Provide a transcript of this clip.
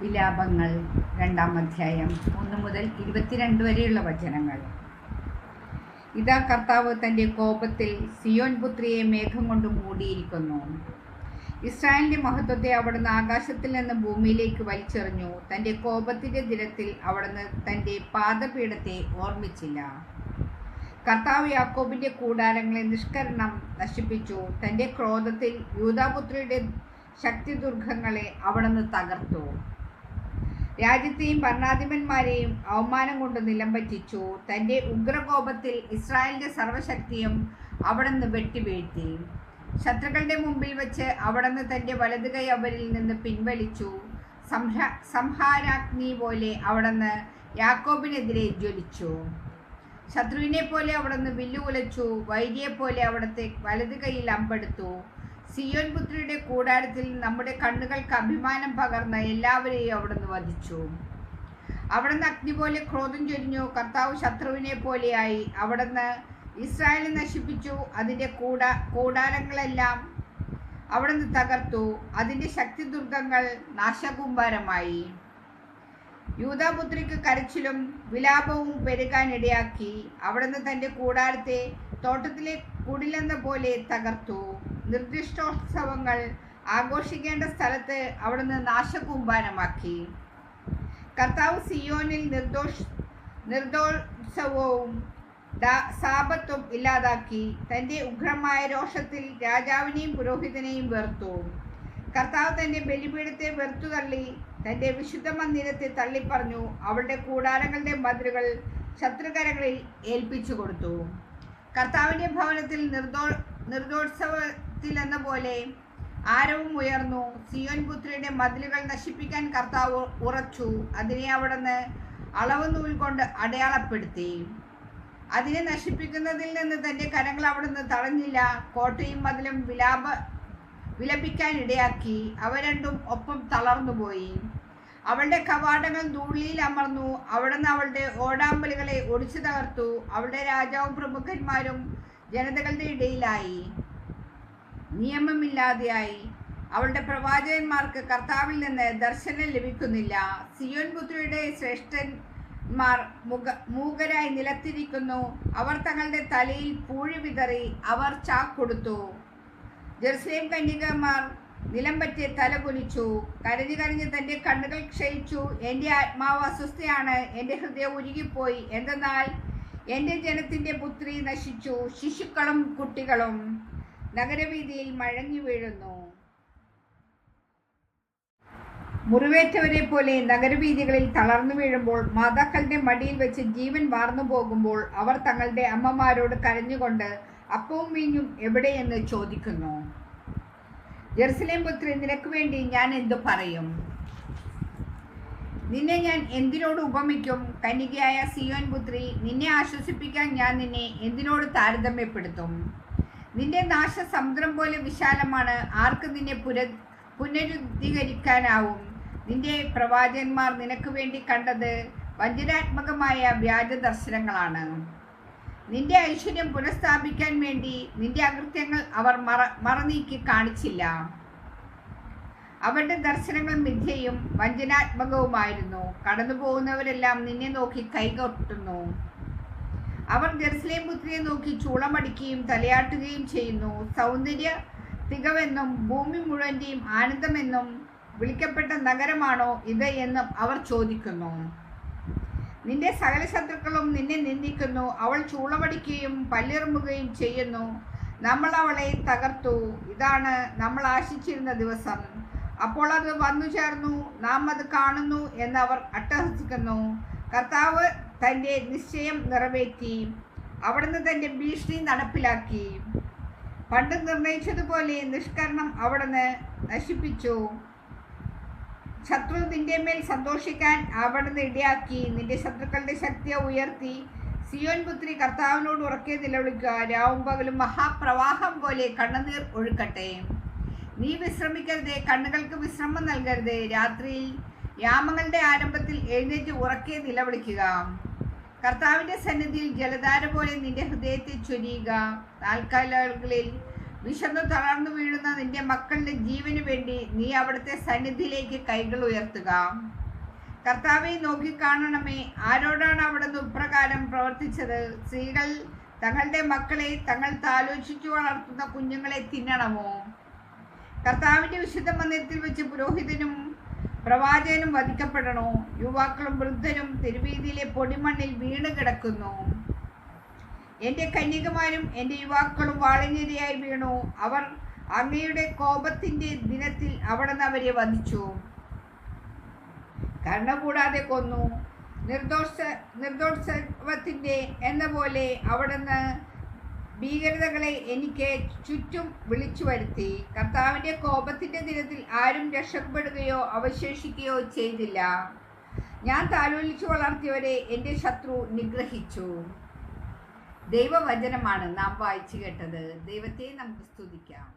വിലാപങ്ങൾ രണ്ടാം അധ്യായം ഒന്ന് മുതൽ ഇരുപത്തിരണ്ട് വരെയുള്ള വചനങ്ങൾ. ഇതാ കർത്താവ് തന്റെ കോപത്തിൽ സിയോൻ പുത്രിയെ മേഘം കൊണ്ട് മൂടിയിരിക്കുന്നു. ഇസ്രായേലിന്റെ മഹത്വത്തെ അവിടുന്ന് ആകാശത്തിൽ നിന്ന് ഭൂമിയിലേക്ക് വലിച്ചെറിഞ്ഞു. തന്റെ കോപത്തിന്റെ ദിനത്തിൽ അവിടുന്ന് തന്റെ പാദപീഠത്തെ ഓർമ്മിച്ചില്ല. കർത്താവ് യാക്കോബിന്റെ കൂടാരങ്ങളെ നിഷ്കരണം നശിപ്പിച്ചു. തന്റെ ക്രോധത്തിൽ യൂതാപുത്രിയുടെ ശക്തി ശക്തിദുർഗങ്ങളെ അവിടുന്ന് തകർത്തു. രാജ്യത്തെയും ഭരണാധിപന്മാരെയും അവമാനം കൊണ്ട് നിലംപറ്റിച്ചു. തന്റെ ഉഗ്രകോപത്തിൽ ഇസ്രായേലിന്റെ സർവശക്തിയും അവിടുന്ന് വെട്ടിവീഴ്ത്തി. ശത്രുക്കളുടെ മുമ്പിൽ വെച്ച് അവിടുന്ന് തന്റെ വലത് കൈ അവരിൽ നിന്ന് പിൻവലിച്ചു. സംഹാ സംഹാരാഗ്നി പോലെ അവിടുന്ന് യാക്കോബിനെതിരെ ജ്വലിച്ചു. ശത്രുവിനെ പോലെ അവിടുന്ന് വില്ലുകുലച്ചു വൈരിയെ പോലെ അവിടുത്തെ വലത് കൈയിൽ അമ്പെടുത്തു. സിയോൻ പുത്രിയുടെ കൂടാരത്തിൽ നമ്മുടെ കണ്ണുകൾക്ക് അഭിമാനം പകർന്ന എല്ലാവരെയും അവിടുന്ന് വധിച്ചു. അവിടുന്ന് അഗ്നി പോലെ ക്രോധം ചൊരിഞ്ഞു. കർത്താവ് ശത്രുവിനെ പോലെയായി അവിടുന്ന് ഇസ്രായേലിനെ നശിപ്പിച്ചു. അതിന്റെ കൂട കൂടാരങ്ങളെല്ലാം അവിടുന്ന് തകർത്തു. അതിന്റെ ശക്തി ദുർഗങ്ങൾ നാശകൂമ്പാരമായി യൂതാപുത്രിക്ക് കരച്ചിലും വിലാപവും പെരുകാനിടയാക്കി അവിടുന്ന് തന്റെ കൂടാരത്തെ തോട്ടത്തിലെ കുടിലെന്ന പോലെ തകർത്തു. നിർദ്ദിഷ്ടോത്സവങ്ങൾ ആഘോഷിക്കേണ്ട സ്ഥലത്ത് അവിടുന്ന് നാശകൂമ്പാരമാക്കി. കർത്താവ് സിയോനിൽ നിർദോഷ നിർദോത്സവവും സാപത്വം ഇല്ലാതാക്കി. തന്റെ ഉഗ്രമായ രോഷത്തിൽ രാജാവിനെയും പുരോഹിതനെയും വെറുത്തു. കർത്താവ് തന്റെ ബലിപീഠത്തെ വെറുത്തു തള്ളി തന്റെ വിശുദ്ധ മന്ദിരത്തെ തള്ളിപ്പറഞ്ഞു. അവളുടെ കൂടാരങ്ങളുടെ മതിലുകൾ ശത്രുകരങ്ങളിൽ ഏൽപ്പിച്ചു കൊടുത്തു. കർത്താവിന്റെ ഭവനത്തിൽ നിർദോ നിർദോത്സവത്തിലെന്ന പോലെ ആരവും ഉയർന്നു. സിയോൻ പുത്രിയുടെ മതിലുകൾ നശിപ്പിക്കാൻ കർത്താവ് ഉറച്ചു. അതിനെ അവിടുന്ന് അളവ് നൂൽ കൊണ്ട് അടയാളപ്പെടുത്തി. അതിനെ നശിപ്പിക്കുന്നതിൽ നിന്ന് തന്റെ കരങ്ങൾ അവിടുന്ന് തടഞ്ഞില്ല. കോട്ടയും മതിലും വിലാപ വിലപിക്കാൻ ഇടയാക്കി. അവ രണ്ടും ഒപ്പം തളർന്നുപോയി അവളുടെ കവാടങ്ങൾ ധൂളിയിൽ അമർന്നു. അവിടുന്ന് അവളുടെ ഓടാമ്പലുകളെ ഒടിച്ചു തകർത്തു. അവളുടെ രാജാവും പ്രമുഖന്മാരും ജനതകളുടെ ഇടയിലായി. നിയമമില്ലാതെയായി. അവളുടെ പ്രവാചകന്മാർക്ക് കർത്താവിൽ നിന്ന് ദർശനം ലഭിക്കുന്നില്ല. സിയോൻ പുത്രിയുടെ ശ്രേഷ്ഠന്മാർ മുഖ മൂകരായി നിലത്തിരിക്കുന്നു. അവർ തങ്ങളുടെ തലയിൽ പൂഴി വിതറി അവർ ചാക്കൊടുത്തു ജെറുസലേം കന്യകമാർ നിലം പറ്റി തല കുനിച്ചു. കരഞ്ഞു കരഞ്ഞ് തന്റെ കണ്ണുകൾ ക്ഷയിച്ചു. എന്റെ ആത്മാവ് അസ്വസ്ഥയാണ്. എന്റെ ഹൃദയം ഉരുകിപ്പോയി. എന്തെന്നാൽ എന്റെ ജനത്തിന്റെ പുത്രി നശിച്ചു. ശിശുക്കളും കുട്ടികളും നഗരവീതിയിൽ മഴഞ്ഞു വീഴുന്നു. മുറിവേറ്റവരെ പോലെ നഗരവീതികളിൽ തളർന്നു വീഴുമ്പോൾ മാതാക്കളുടെ മടിയിൽ വെച്ച് ജീവൻ വാർന്നു പോകുമ്പോൾ അവർ തങ്ങളുടെ അമ്മമാരോട് കരഞ്ഞുകൊണ്ട് അപ്പവും വീഞ്ഞും എവിടെയെന്ന് ചോദിക്കുന്നു. ജെറുസലേം പുത്രി നിനക്ക് വേണ്ടി ഞാൻ എന്തു പറയും? നിന്നെ ഞാൻ എന്തിനോട് ഉപമിക്കും? കന്യകയായ സിയോൻ പുത്രി നിന്നെ ആശ്വസിപ്പിക്കാൻ ഞാൻ നിന്നെ എന്തിനോട് താരതമ്യപ്പെടുത്തും? നിന്റെ നാശ സമുദ്രം പോലെ വിശാലമാണ്. ആർക്ക് നിന്നെ പുര പുനരുദ്ധീകരിക്കാനാവും? നിന്റെ പ്രവാചകന്മാർ നിനക്ക് വേണ്ടി കണ്ടത് വഞ്ചനാത്മകമായ വ്യാജ ദർശനങ്ങളാണ് നിന്റെ ഐശ്വര്യം പുനഃസ്ഥാപിക്കാൻ വേണ്ടി നിന്റെ അകൃത്യങ്ങൾ അവർ മറ മറനീക്കി കാണിച്ചില്ല. അവരുടെ ദർശനങ്ങൾ മിഥ്യയും വഞ്ചനാത്മകവുമായിരുന്നു. കടന്നു പോകുന്നവരെല്ലാം നിന്നെ നോക്കി കൈകൊട്ടുന്നു. അവർ ജെറുസലേം പുത്രിയെ നോക്കി ചൂളമടിക്കുകയും തലയാട്ടുകയും ചെയ്യുന്നു. സൗന്ദര്യ തികവെന്നും ഭൂമി മുഴുവന്റെയും ആനന്ദമെന്നും വിളിക്കപ്പെട്ട നഗരമാണോ ഇത് എന്നും അവർ ചോദിക്കുന്നു. നിന്റെ സകല ശത്രുക്കളും നിന്നെ നിന്ദിക്കുന്നു. അവൾ ചൂളമടിക്കുകയും പല്ലിറുമ്പുകയും ചെയ്യുന്നു. നമ്മൾ അവളെ തകർത്തു. ഇതാണ് നമ്മൾ ആശിച്ചിരുന്ന ദിവസം. അപ്പോൾ അത് വന്നു ചേർന്നു നാം അത് കാണുന്നു എന്ന് അവർ അട്ടഹസിക്കുന്നു. കർത്താവ് തന്റെ നിശ്ചയം നിറവേറ്റി അവിടുന്ന് തന്റെ ഭീഷണി നടപ്പിലാക്കി പണ്ട് നിർണയിച്ചതുപോലെ നിഷ്കരണം അവിടുന്ന് നശിപ്പിച്ചു. ശത്രു നിന്റെ മേൽ സന്തോഷിക്കാൻ അവിടുന്ന് ഇടയാക്കി. നിന്റെ ശത്രുക്കളുടെ ശക്തിയെ ഉയർത്തി. സിയോൻ പുത്രി കർത്താവിനോട് ഉറക്കെ നിലവിളിക്കുക. രാവും പകലും മഹാപ്രവാഹം പോലെ കണ്ണുനീർ ഒഴുക്കട്ടെ. നീ വിശ്രമിക്കരുത്. കണ്ണുകൾക്ക് വിശ്രമം നൽകരുത്. രാത്രിയിൽ യാമങ്ങളുടെ ആരംഭത്തിൽ എഴുന്നേറ്റ് ഉറക്കെ നിലവിളിക്കുക. കർത്താവിന്റെ സന്നിധിയിൽ ജലധാര പോലെ നിന്റെ ഹൃദയത്തെ ചൊരിയുക. താൽക്കാലികളിൽ വിശന്നു തളർന്നു വീഴുന്ന നിന്റെ മക്കളുടെ ജീവന് വേണ്ടി നീ അവിടുത്തെ സന്നിധിയിലേക്ക് കൈകൾ ഉയർത്തുക. കർത്താവെ നോക്കിക്കാണണമേ ആരോടാണ് അവിടുന്ന് ഇപ്രകാരം പ്രവർത്തിച്ചത്? സ്ത്രീകൾ തങ്ങളുടെ മക്കളെ തങ്ങൾ താലോചിച്ചു വളർത്തുന്ന കുഞ്ഞുങ്ങളെ തിന്നണമോ? കർത്താവിന്റെ വിശുദ്ധ മന്ദിരത്തിൽ വെച്ച് പുരോഹിതനും പ്രവാചകനും വധിക്കപ്പെടണോ? യുവാക്കളും വൃദ്ധരും തിരുവീതിയിലെ പൊടിമണ്ണിൽ വീണ് കിടക്കുന്നു. എന്റെ കന്യകമാരും എന്റെ യുവാക്കളും വാളിനിരയായി വീണു. അവർ അങ്ങയുടെ കോപത്തിന്റെ ദിനത്തിൽ അവിടുന്ന് അവരെ വധിച്ചു. കരുണ കൂടാതെ കൊന്നു. നിർദോഷ നിർദോഷത്വത്തിന്റെ എന്ന പോലെ അവിടുന്ന് ഭീകരതകളെ എനിക്ക് ചുറ്റും വിളിച്ചു വരുത്തി. കർത്താവിന്റെ കോപത്തിന്റെ ദിനത്തിൽ ആരും രക്ഷപ്പെടുകയോ അവശേഷിക്കുകയോ ചെയ്തില്ല. ഞാൻ താലോലിച്ചു വളർത്തിയവരെ എന്റെ ശത്രു നിഗ്രഹിച്ചു. ദൈവവചനമാണ് നാം വായിച്ചു കേട്ടത്. ദൈവത്തെ നമുക്ക് സ്തുതിക്കാം.